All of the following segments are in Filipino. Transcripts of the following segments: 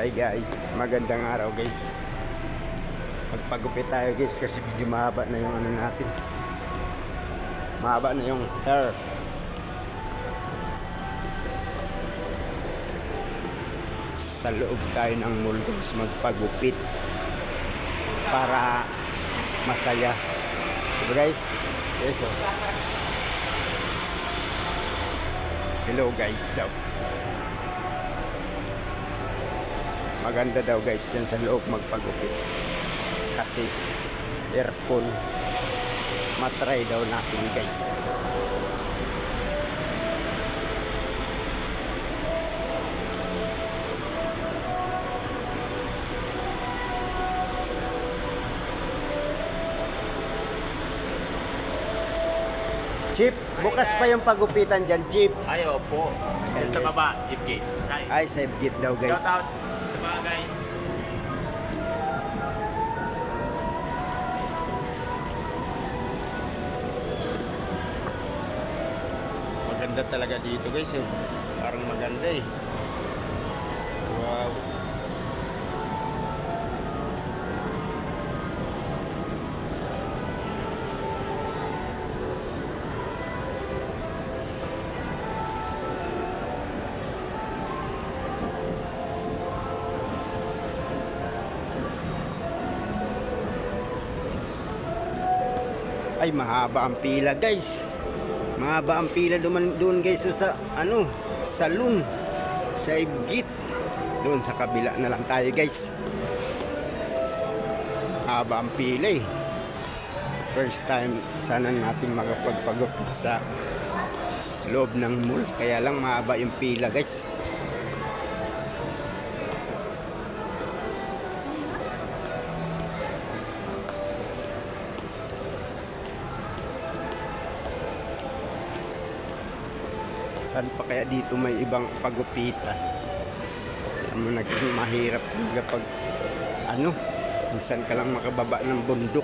Hi guys, magandang araw guys. Magpagupit tayo guys kasi medyo mahaba na yung ano natin. Mahaba na yung hair. Sa loob tayo ng mall guys magpagupit para masaya. Diba guys? Yes, oh. Hello guys daw. Maganda daw guys dyan sa loob magpagupit. Kasi aircon. Matry daw natin guys. Chip, bukas pa yung pagupitan dyan, Chip. Ay, opo. Sa baba, Ipgate. Hi. Ay, sa git daw guys. Shout out Maganda talaga dito guys. Oh. Parang maganda eh. Wow. Ay, mahaba ang pila guys. Mahaba ang pila doon, doon guys sa ano, salon, sa Ibgit. Doon sa kabila na lang tayo guys. Mahaba ang pila eh. First time sana natin makapagpagupit sa loob ng mall. Kaya lang mahaba yung pila guys. Saan pa kaya dito may ibang pagupitan? Alam mo, naging mahirap talaga pag ano, minsan ka lang makababa ng bundok.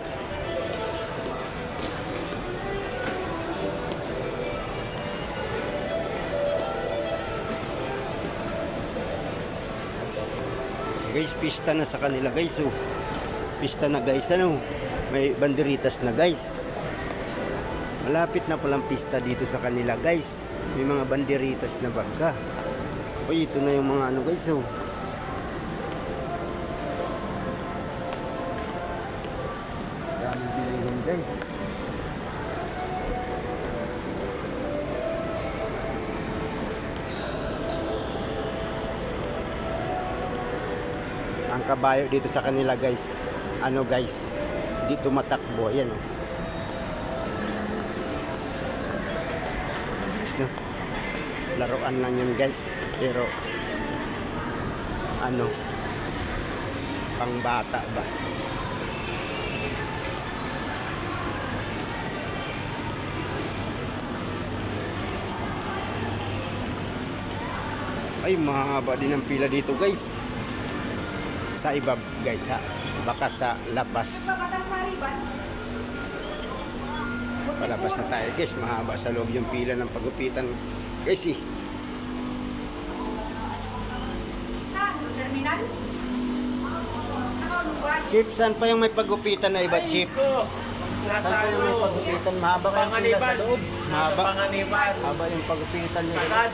Guys, pista na sa kanila guys. Oh. Pista na guys, ano? May banderitas na guys. Malapit na palang pista dito sa kanila guys. May mga banderitas na baga. Uy, ito na yung mga ano guys oh. Daming bilihin guys. Ang kabayo dito sa kanila guys. Ano guys? Dito matakbo. Ayan oh. No? Laruan lang yun guys. Pero ano pang bata ba? Ay mahaba din ang pila dito guys. Sa iba guys ha? Baka sa labas palabas na tayo guys mahaba sa loob yung pila ng pagupitan guys eh? Chip, saan pa yung may pagupitan na iba, Chip? Nasa Saan pa yung may ano? pagupitan? Mahaba kayong pila sa loob. Mahaba. panganiban. Mahaba yung pagupitan nyo. Sakad.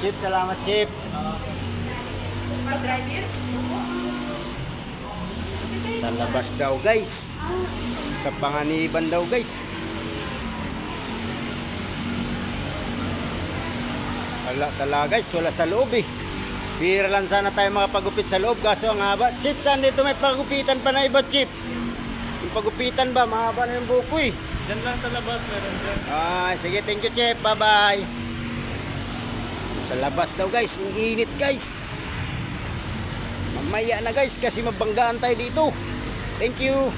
Chip, salamat, Chip. Pag-driver? Sa labas daw, guys. Sa panganiban daw, guys. Wala talaga, guys. Wala sa loob, eh. Pira lang sana tayo makapagupit sa loob kaso ang haba. Chip, saan dito may pagupitan pa na iba, Chip? Yung pagupitan ba? Mahaba na yung buko, eh. Diyan lang sa labas, meron dyan. Ah, sige, thank you, Chef. Bye-bye. Sa labas daw, guys. Ang init, guys. Mamaya na, guys, kasi mabanggaan tayo dito. Thank you.